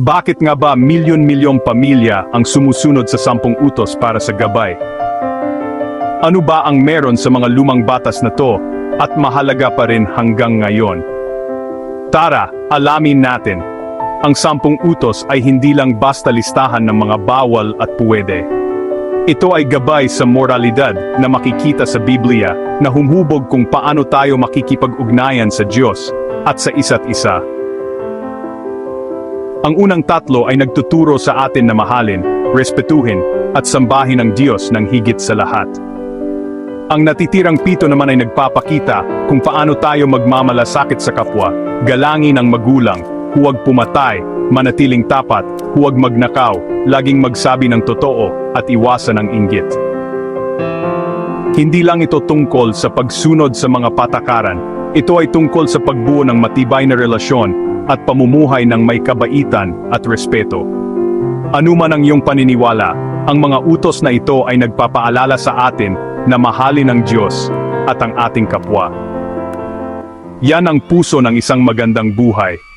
Bakit nga ba milyon-milyong pamilya ang sumusunod sa sampung utos para sa gabay? Ano ba ang meron sa mga lumang batas na to at mahalaga pa rin hanggang ngayon? Tara, alamin natin. Ang sampung utos ay hindi lang basta listahan ng mga bawal at puwede. Ito ay gabay sa moralidad na makikita sa Biblia na humhubog kung paano tayo makikipag-ugnayan sa Diyos at sa isa't isa. Ang unang tatlo ay nagtuturo sa atin na mahalin, respetuhin, at sambahin ang Diyos ng higit sa lahat. Ang natitirang pito naman ay nagpapakita kung paano tayo magmamalasakit sa kapwa, galangin ang magulang, huwag pumatay, manatiling tapat, huwag magnakaw, laging magsabi ng totoo, at iwasan ang inggit. Hindi lang ito tungkol sa pagsunod sa mga patakaran, ito ay tungkol sa pagbuo ng matibay na relasyon at pamumuhay ng may kabaitan at respeto. Ano man ang iyong paniniwala, ang mga utos na ito ay nagpapaalala sa atin na mahalin ang Diyos at ang ating kapwa. Yan ang puso ng isang magandang buhay.